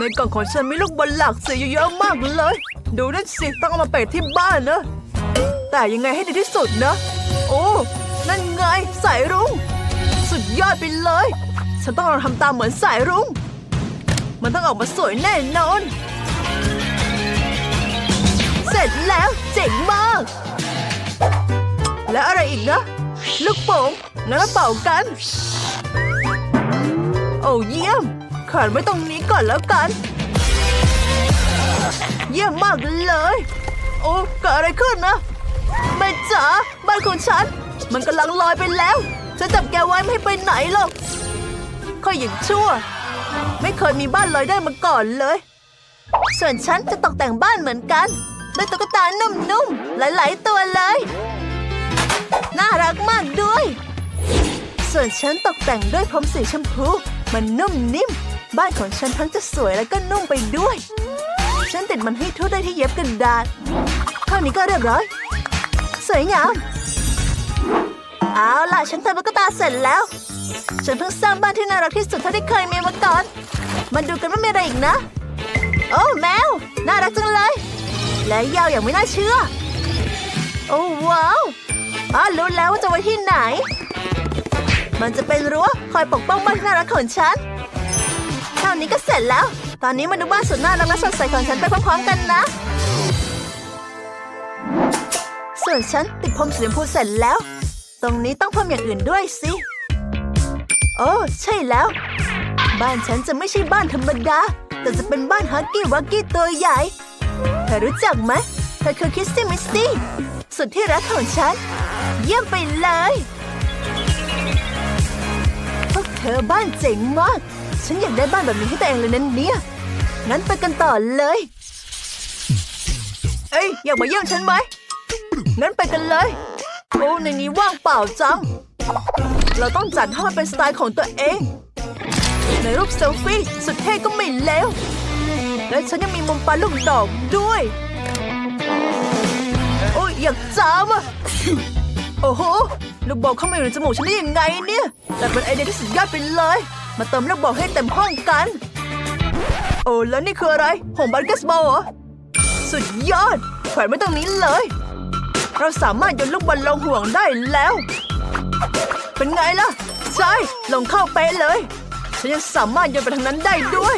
ในกล่องของฉันมีลูกบอลหลากสียเยอะมากเลย ดูนั่นสิต้องเอามาเปะที่บ้านนะ แต่ยังไงให้ดีที่สุดนะ โอ้นั่นไงสายรุ้งสุดยอดไปเลย ฉันต้องลองทำตามเหมือนสายรุ้งมันต้องออกมาสวยแน่นอน เสร็จแล้วเจ๋งมาก แล้วอะไรอีกนะ ลูกโป่งงั้นมาเป่ากัน โอ้เยี่ยม ขานไว้ตรงนี้ก่อนแล้วกัน เยี่ยมมากเลย โอ้เกิดอะไรขึ้นนะแม่จ๋าบ้านของฉัน มันกำลังลอยไปแล้วจะจับแกไว้ไม่ให้ไปไหนหรอกค่อยอย่างชั่ว ไม่เคยมีบ้านลอยได้มาก่อนเลย ส่วนฉันจะตกแต่งบ้านเหมือนกันด้วยตุ๊กตานุ่มๆ หลายๆตัวเลย น่ารักมากด้วย ส่วนฉันตกแต่งด้วยพรมสีชมพู มันนุ่มนิ่ม บ้านของฉันทั้งจะสวยและก็นุ่มไปด้วย ฉันติดมันให้ทั่วได้ที่เย็บกระดาษเท่านี้ก็เรียบร้อย สวยงาม เอาล่ะ ฉันทำตุ๊กตาเสร็จแล้ว ฉันเพิ่งสร้างบ้านที่น่ารักที่สุดเท่าที่เคยมีมาก่อน มาดูกันว่ามีอะไรอีกนะ โอ้แมว น่ารักจังเลย และยาวอย่างไม่น่าเชื่อ โอ้ว้าวอ๋อรู้แล้วว่าจะไว้ที่ไหน มันจะเป็นรั้วคอยปกป้องบ้านที่น่ารักของฉัน นี้ก็เสร็จแล้ว ตอนนี้มาดูบ้านสุดน่ารักและสดใสของฉันไปพร้อมๆกันนะ ส่วนฉันติดพรมสีชมพูเสร็จแล้ว ตรงนี้ต้องพิ่มอย่างอื่นด้วยสิ โอ้ใช่แล้ว บ้านฉันจะไม่ใช่บ้านธรรมดา แต่จะเป็นบ้านฮักกี้วักกี้ตัวใหญ่ เธอรู้จักไหมเธอคือคิสซี่มิสซี่สุดที่รักของฉัน เยี่ยมไปเลยพวกเธอบ้านเจ๋งมาก ฉันอยากได้บ้านแบบนี้ให้ตัวเองเลยนั่นเนี่ย งั้นไปกันต่อเลย เอ้ย อยากมาเยี่ยมฉันไหม งั้นไปกันเลย โอ้ ในนี้ว่างเปล่าจัง เราต้องจัดให้มันเป็นสไตล์ของตัวเอง ในรูปเซลฟี่สุดเท่ก็ไม่เลวและฉันยังมีมุมปลาลูกดอกด้วย โอ้ยอยากจามอะโอ้โห ลูกบอลเข้ามาอยู่ในจมูกฉันได้ยังไงเนี่ย แต่เป็นไอเดียที่สุดยอดไปเลย มาเติมลูกบอลให้เต็มห้องกัน โอ้แล้วนี่คืออะไรหงบาสเกตบอลเหรอ สุดยอดแขวนไว้ตรงนี้เลย เราสามารถโยนลูกบอลลงห่วงได้แล้ว เป็นไงล่ะ ใช่ ลงเข้าเป๊ะเลย ฉันยังสามารถโยนไปทางนั้นได้ด้วย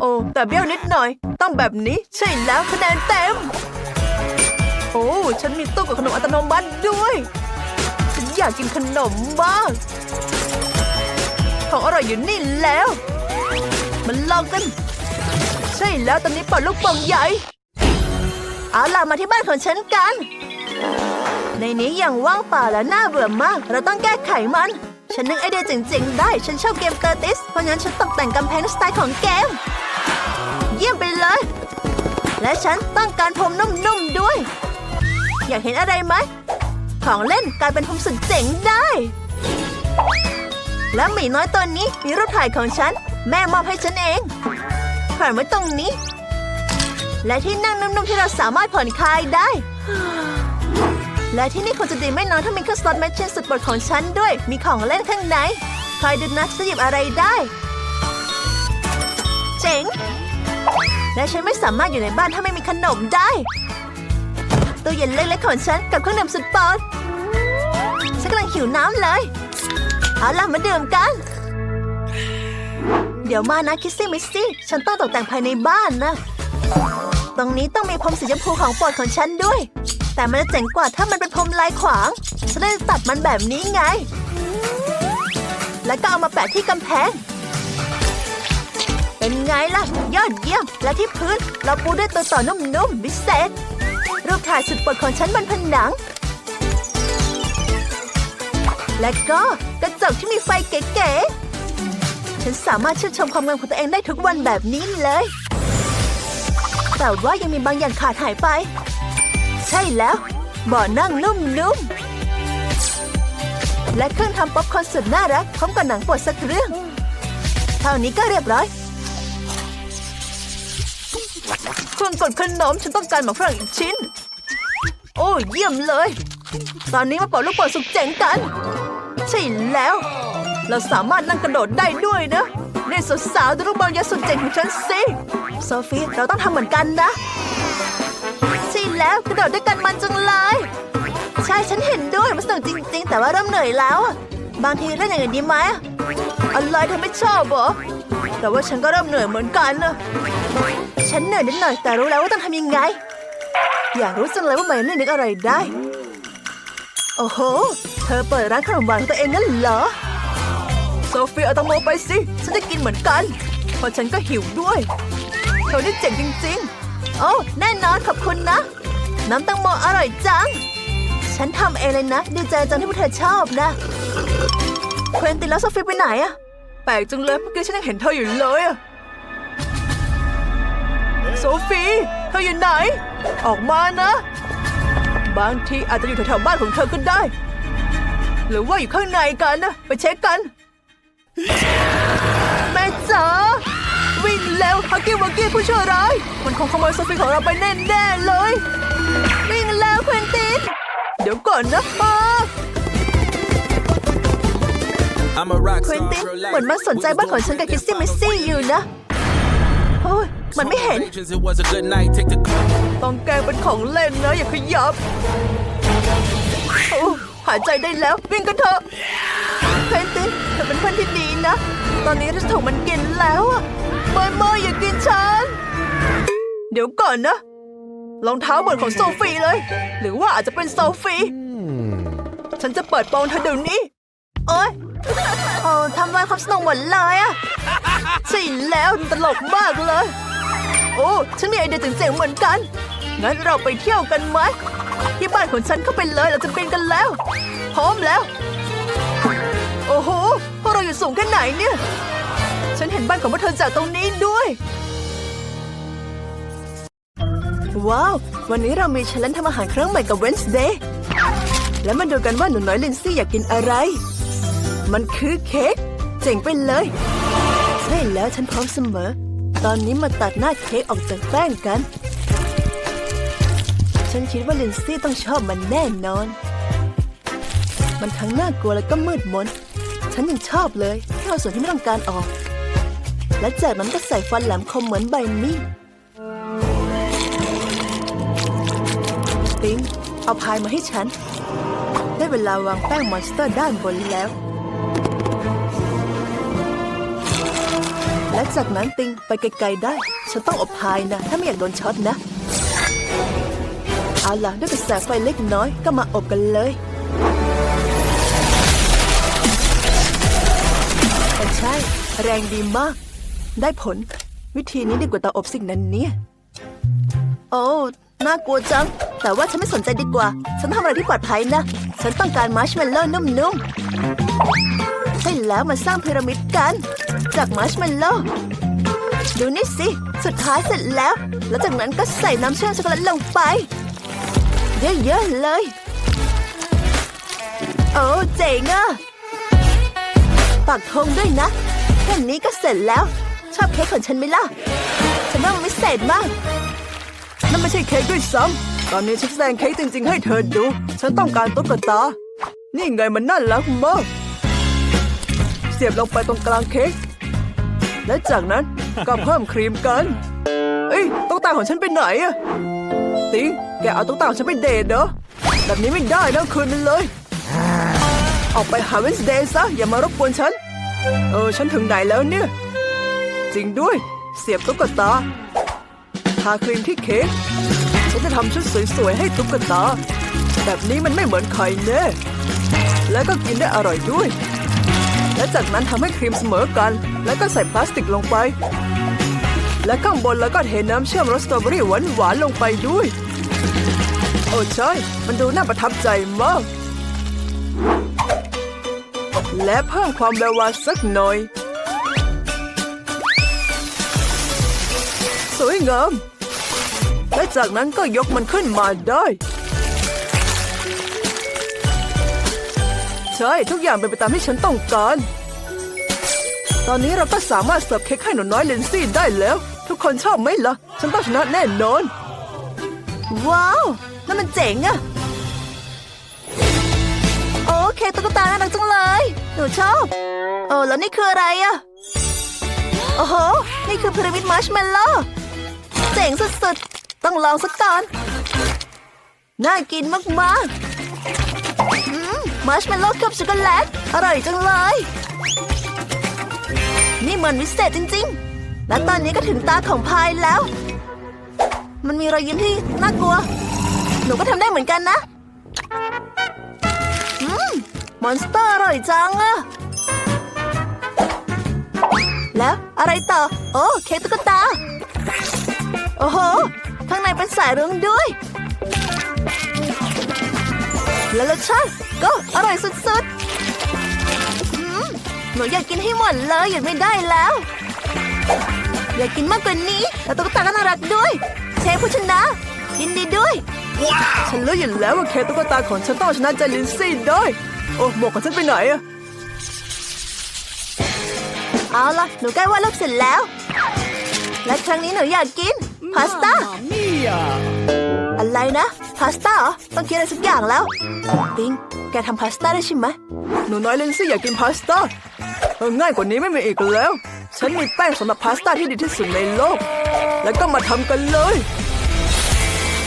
โอ้แต่เบี้ยวนิดหน่อย ต้องแบบนี้ใช่แล้วคะแนนเต็ม โอ้ฉันมีตู้กับขนมอัตโนมัติด้วย ฉันอยากกินขนมบ้าง ของอร่อยอยู่นี่แล้ว มันลองกัน ใช่แล้วตอนนี้ปิดลูกป่งใหญ่ เอาล่ะมาที่บ้านของฉันกัน ในนี้ยังว่างเปล่าและน่าเบื่อมาก เราต้องแก้ไขมัน ฉันนึกไอเดียเจ๋งๆ ได้ ฉันชอบเกมเตอร์ติส เพราะงั้นฉันตกแต่งกำแพงสไตล์ของเกม เยี่ยมไปเลย และฉันต้องการพรมนุ่มๆด้วย อยากเห็นอะไรไหมของเล่นกลายเป็นพรมสุดเจ๋งได้ และหมีน้อยตัวนี้มีรูปถ่ายของฉัน แม่มอบให้ฉันเองแขวนไว้ตรงนี้ และที่นั่งนุ่มๆที่เราสามารถผ่อนคลายได้ และที่นี่คงจะดีไม่น้อยถ้ามีเครื่องสล็อตแมชชีนสุดโปรดของฉันด้วย มีของเล่นข้างในคอยดูนะจะหยิบอะไรได้ เจ๋ง และฉันไม่สามารถอยู่ในบ้านถ้าไม่มีขนมได้ตู้เย็นเล็กๆของฉันกับเครื่องดื่มสุดโปรดฉันกำลังหิวน้ำเลย เอาล่ะมาดื่มกัน เดี๋ยวมานะคิสซี่มิสซี่ ฉันต้องตกแต่งภายในบ้านนะ ตรงนี้ต้องมีพรมสีชมพูของโปรดของฉันด้วย แต่มันจะเจ๋งกว่าถ้ามันเป็นพรมลายขวาง ฉันได้ตัดมันแบบนี้ไง แล้วก็เอามาแปะที่กำแพง เป็นไงล่ะ ยอดเยี่ยม และที่พื้น เราปูด้วยตัวต่อนุ่มๆพิเศษ รูปถ่ายสุดโปรดของฉันบนผนัง และก็กระจกที่มีไฟเก๋ๆ ฉันสามารถชื่นชมความงามของตัวเองได้ทุกวันแบบนี้เลย แต่ว่ายังมีบางอย่างขาดหายไป ใช่แล้วเบ่อนั่งนุ่มๆ และเครื่องทำป๊อปคอร์นสุดน่ารักพร้อมกับหนังปวดสักเรื่อง เท่านี้ก็เรียบร้อยเครื่องกดขนมฉันต้องการหมากฝรั่งอีกชิ้น โอ้เยี่ยมเลย ตอนนี้มาเป่าลูกโป่งสุดเจ๋งกัน ใช่แล้ว เราสามารถนั่งกระโดดได้ด้วยนะนี่สาวดูลูกบอลยาสุดเจ๋งของฉันสิโซฟีเราต้องทำเหมือนกันนะ ใช่แล้วกระโดดด้วยกันมันจังเลยใช่ฉันเห็นด้วยมันสนุกจริง ๆ แต่ว่าเริ่มเหนื่อยแล้วอะบางทีเล่นอย่างอื่นดีไหมอะอะไรเธอไม่ชอบเหรอแต่ว่าฉันก็เริ่มเหนื่อยเหมือนกันนะฉันเหนื่อยนิดหน่อยแต่รู้แล้วว่าต้องทำยังไง อยากรู้จังเลยว่ามันเล่นนึกอะไรได้ โอ้โห เธอเปิดร้านขนมหวานตัวเองนั่นเหรอ โซฟีเอาตังโมไปสิ ฉันจะกินเหมือนกัน เพราะฉันก็หิวด้วย เธอนี่เจ๋งจริงๆ โอ้ แน่นอนขอบคุณนะ น้ำตังโมอร่อยจัง ฉันทำเองเลยนะ ดีใจจังที่พวกเธอชอบนะ เควินตินแล้วโซฟีไปไหนอะแปลกจังเลยเมื่อกี้ฉันยังเห็นเธออยู่เลยอะโซฟีเธออยู่ไหน ออกมานะ บางทีอาจจะอยู่แถวๆบ้านของเธอก็ได้ หรือว่าอยู่ข้างในกันนะไปเช็คกัน แม่จ๋าวิ่งเร็วฮักกี้วักกี้ผู้ชั่วร้าย มันคงขโมยโซฟีของเราไปแน่ๆเลย วิ่งแล้วเควินติน เดี๋ยวก่อนนะป้า I'm a rock เควิ star นติน for life. เหมือนมันสนใจบ้านของฉันกับคิสซี่มิสซี่อยู่นะโอ้ย มันไม่เห็น It was a good night. Take the ต้องแกล้งเป็นของเล่นนะอย่าขยับโอ้หายใจได้แล้ววิ่งกันเถอะเพนตินเธอเป็นเพื่อนที่ดีนะ ตอนนี้เราถูกมันกินแล้วอะไม่ไม่อย่ากินฉัน เดี๋ยวก่อนนะรองเท้าเหมือนของโซฟีเลย หรือว่าอาจจะเป็นโซฟีฉันจะเปิดโปงเธอเดี๋ยวนี้โอ๊ยโอ้ทำลายความสนุกหมดเลยอะใช่แล้วตลกมากเลยโอ้ ฉันมีไอเดียเจ๋งๆเหมือนกัน งั้นเราไปเที่ยวกันไหม ที่บ้านของฉันเข้าไปเลยเราจะเป็นกันแล้ว พร้อมแล้ว โอ้โห พวกเราอยู่สูงแค่ไหนเนี่ย ฉันเห็นบ้านของพวกเธอจากตรงนี้ด้วย ว้าว วันนี้เรามีเชลเลนทำอาหารครั้งใหม่กับ Wednesday แล้วมาดูกันว่าหนูน้อยลินซี่อยากกินอะไร มันคือเค้ก เจ๋งไปเลย ใช่แล้วฉันพร้อมเสมอ ตอนนี้มาตัดหน้าเค้กออกจากแป้งกัน ฉันคิดว่าลินซี่ต้องชอบมันแน่นอน มันทั้งน่ากลัวและก็มืดมน ฉันยังชอบเลยแค่เอาส่วนที่ไม่ต้องการออก และจากนั้นก็ใส่ฟันแหลมคมเหมือนใบมีดปิงเอาพายมาให้ฉัน ได้เวลาวางแป้งมอนสเตอร์ด้านบนแล้ว และจากนั้นติงไปไกลๆได้ ฉันต้องอบพายนะ ถ้าไม่อยากโดนช็อตนะ เอาล่ะด้วยกระแสไฟเล็กน้อยก็มาอบกันเลยแต่ใช่ แรงดีมาก ได้ผล วิธีนี้ดีกว่าเตาอบสิ่งนั้นเนี่ย โอ้ น่ากลัวจัง แต่ว่าฉันไม่สนใจดีกว่า ฉันทำอะไรที่ปลอดภัยนะ ฉันต้องการมาร์ชเมลโล่นุ่มๆ ใช่แล้วมาสร้างพีระมิดกัน จากมาร์ชเมลโล่ดูนี่สิ สุดท้ายเสร็จแล้ว แล้วจากนั้นก็ใส่น้ำเชื่อมช็อกโกแลตลงไป เยอะๆเลย โอ้เจ๋งอะปักธงด้วยนะ แค่นี้ก็เสร็จแล้ว ชอบเค้กของฉันไหมล่ะ ฉันว่ามันไม่เสร็จมาก นั่นไม่ใช่เค้กด้วยซ้ำตอนนี้ฉันแสดงเค้กจริง ๆ ให้เธอดู ฉันต้องการตุ๊กตา นี่ไงมันน่ารักมาก เสียบลงไปตรงกลางเค้ก และจากนั้นก็เพิ่มครีมกัน เอ้ยตุ๊กตาของฉันไปไหนอะติงแกเอาตุ๊กตาของฉันไปเดทเหรอ แบบนี้ไม่ได้นะคืนมันเลย ออกไปหาเวนสเดย์ซะอย่ามารบกวนฉัน เออฉันถึงไหนแล้วเนี่ย จริงด้วย เสียบตุ๊กตา ทาครีมที่เค้กฉันจะทำชุดสวยๆให้ตุ๊กตา แบบนี้มันไม่เหมือนใครแน่แล้วก็กินได้อร่อยด้วย และจากนั้นทำให้ครีมเสมอกัน แล้วก็ใส่พลาสติกลงไป และข้างบนแล้วก็เทน้ำเชื่อมรสสตรอเบอรี่หวานๆลงไปด้วย โอ้ใช่ มันดูน่าประทับใจมาก และเพิ่มความแวววาวสักหน่อย สวยงาม และจากนั้นก็ยกมันขึ้นมาได้ ใช่ ทุกอย่างเป็นไปตามที่ฉันต้องการ ตอนนี้เราก็สามารถเสิร์ฟเค้กให้หนูน้อยเลนซี่ได้แล้ว ทุกคนชอบไหมล่ะ ฉันต้องชนะแน่นอน ว้าวนั่นมันเจ๋งอะโอเคตุ๊กตาน่ารักจังเลย หนูชอบโอ้แล้วนี่คืออะไรอะโอ้โห นี่คือพีระมิดมาร์ชเมลโล่เจ๋งสุดๆ ต้องลองสักก่อน น่ากินมากๆอืมมาร์ชเมลโล่กับช็อกโกแลต อร่อยจังเลย นี่มันวิเศษจริง ๆ และตอนนี้ก็ถึงตาของพายแล้ว มันมีรอยยิ้มที่น่ากลัว หนูก็ทำได้เหมือนกันนะอืมมอนสเตอร์อร่อยจังอะแล้วอะไรต่อ โอ้ เค้กตุ๊กตา โอ้โห ข้างในเป็นสายรุ้งด้วย แล้วรสชาติก็อร่อยสุดๆอืมหนูอยากกินให้หมดเลยหยุดไม่ได้แล้ว อยากกินมากกว่านี้แล้วตุ๊กตาก็น่ารักด้วย เชฟผู้ชนะยินดีด้วยฉันรู้อยู่แล้วว่าเค้กตุ๊กตาของฉันต้องเอาชนะใจลินซี่ด้วยโอ้หมวกของฉันไปไหนอะเอาล่ะ หนูใกล้วาดรูปเสร็จแล้ว และครั้งนี้หนูอยากกินพาสต้าอะไร นะ พาสต้าเหรอ ต้องคิดอะไรสักอย่างแล้ว ปิง แกทำพาสต้าได้ใช่ไหมหนูน้อยลินซี่อยากกินพาสต้าเออง่ายกว่านี้ไม่มีอีกแล้ว ฉันมีแป้งสำหรับพาสต้าที่ดีที่สุดในโลก แล้วก็มาทำกันเลย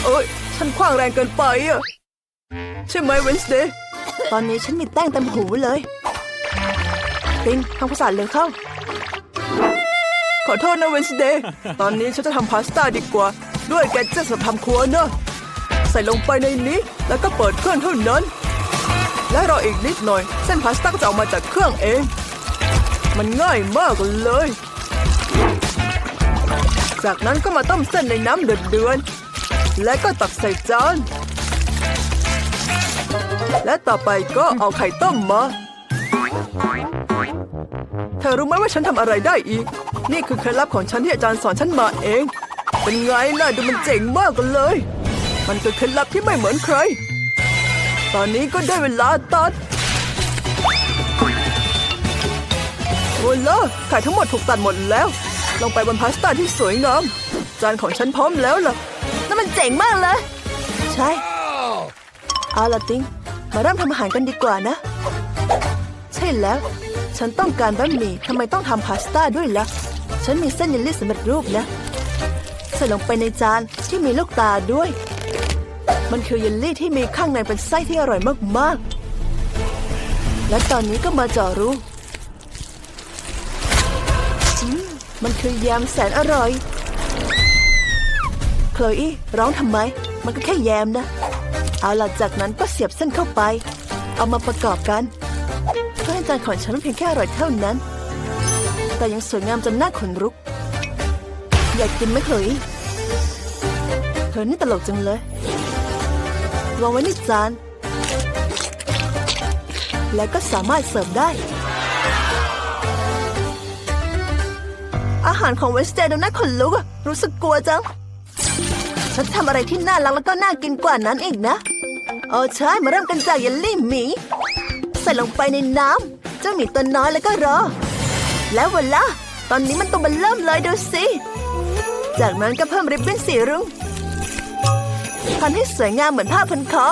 เอ้ย ฉันคว้างแรงเกินไปอะใช่ไหมเวนสเดย์ตอนนี้ฉันมีแป้งเต็มหูเลยปิงทำภาษาเร็วเข้า ขอโทษนะเวนสเดย์ตอนนี้ฉันจะทำพาสต้าดีกว่า ด้วยแกดเจ็ตสำหรับทำครัวเนอะใส่ลงไปในนี้ แล้วก็เปิดเครื่องเท่านั้น และรออีกนิดหน่อย เส้นพาสต้าก็จะออกมาจากเครื่องเอง มันง่ายมากเลย จากนั้นก็มาต้มเส้นในน้ำเดือดๆและก็ตักใส่จาน และต่อไปก็เอาไข่ต้มมาเธอรู้ไหมว่าฉันทำอะไรได้อีก นี่คือเคล็ดลับของฉันที่อาจารย์สอนฉันมาเอง เป็นไงล่ะดูมันเจ๋งมากกันเลย มันคือเคล็ดลับที่ไม่เหมือนใคร ตอนนี้ก็ได้เวลาตัดโอ้ล่ะไข่ทั้งหมดถูกตัดหมดแล้ว ลงไปบนพาสต้าที่สวยงาม จานของฉันพร้อมแล้วล่ะนั่นมันเจ๋งมากเลย ใช่ เอาล่ะติง มาเริ่มทำอาหารกันดีกว่านะ ใช่แล้ว ฉันต้องการบะหมี่ทำไมต้องทำพาสต้าด้วยล่ะ ฉันมีเส้นเยลลี่สำเร็จรูปนะ ใส่ลงไปในจานที่มีลูกตาด้วย มันคือเยลลี่ที่มีข้างในเป็นไส้ที่อร่อยมากๆ และตอนนี้ก็มาจาะรูอืมมันคือแยมแสนอร่อย โคลอีร้องทำไม มันก็แค่แยมนะ เอาล่ะจากนั้นก็เสียบเส้นเข้าไป เอามาประกอบกัน เพื่อให้จานของฉันเพียงแค่อร่อยเท่านั้น แต่ยังสวยงามจนน่าขนลุก อยากกินไหมเคยเธอนี่ตลกจังเลย วางไว้ในจาน และก็สามารถเสิร์ฟได้ อาหารของเวสเตย์ดูน่าขนลุกอะรู้สึกกลัวจัง ฉันทำอะไรที่น่ารักแล้วก็น่ากินกว่านั้นอีกนะเออใช่มาเริ่มกันจากเยลลี่หมีใส่ลงไปในน้ำเจ้าหมีตัวน้อยแล้วก็รอ แล้ววันละตอนนี้มันตัวมันเริ่มเลยดูสิจากนั้นก็เพิ่มริบบิ้นสีรุ้ง พันให้สวยงามเหมือนผ้าพันคอ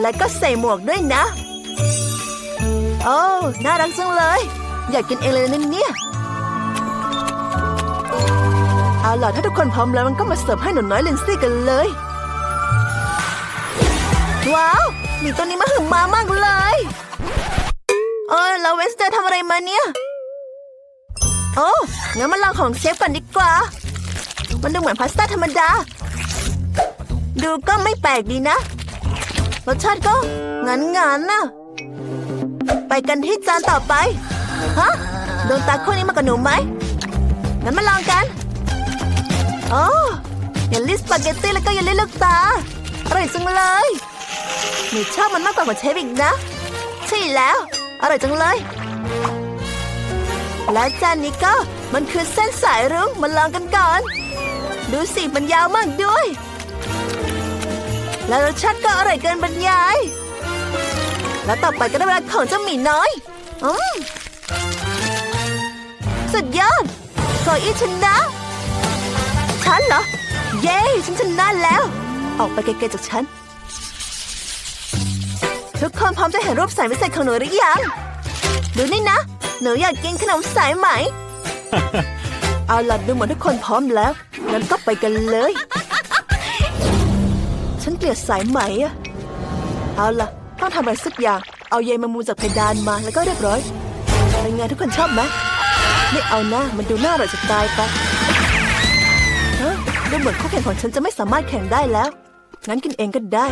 และก็ใส่หมวกด้วยนะ โอ้น่ารักจังเลย อยากกินเองเลยนะเนี่ย เอาล่ะถ้าทุกคนพร้อมแล้วมันก็มาเสิร์ฟให้หนูน้อยลินซี่กันเลย ว้าวมีตัวนี้มาหึงมามากเลยเออแล้วเวสเตอร์ทำอะไรมาเนี่ย โอ้งั้นมาลองของเชฟก่อนดีกว่า มันดูเหมือนพาสต้าธรรมดา ดูก็ไม่แปลกดีนะรสชาติก็งันงานน่ะไปกันที่จานต่อไป ฮะดวงตาคู่นี้มากับหนูไหมงั้นมาลองกัน โอ้เยลลี่สปาเกตตี้แล้วก็เยลลี่ลูกตา อร่อยจังเลยหนูชอบมันมากกว่าของเชฟอีกนะ ใช่แล้ว อร่อยจังเลย และจานนี้ก็มันคือเส้นสายรุ้งมาลองกันก่อน ดูสิมันยาวมากด้วย และรสชาติก็อร่อยเกินบรรยาย แล้วต่อไปก็ได้เวลาของเจ้าหมีน้อยอืมสุดยอดโคอี้ชนะ ฉันเหรอ เย้ฉันชนะแล้ว ออกไปไกลๆจากฉัน ทุกคนพร้อมจะเห็นรูปสายพิเศษของหนูหรือยัง ดูนี่นะ หนูอยากกินขนมสายไหม เอาล่ะดูเหมือนทุกคนพร้อมแล้ว งั้นก็ไปกันเลย ฉันเกลียดสายไหมอะเอาล่ะ ต้องทำอะไรสักอย่าง เอาเยมามูจากเพดานมาแล้วก็เรียบร้อยเป็นไงทุกคนชอบไหมไม่เอาหน้ามันดูน่าอร่อยจะตายไปเฮ้ยดูเหมือนคู่แข่งของฉันจะไม่สามารถแข่งได้แล้ว งั้นกินเองก็ได้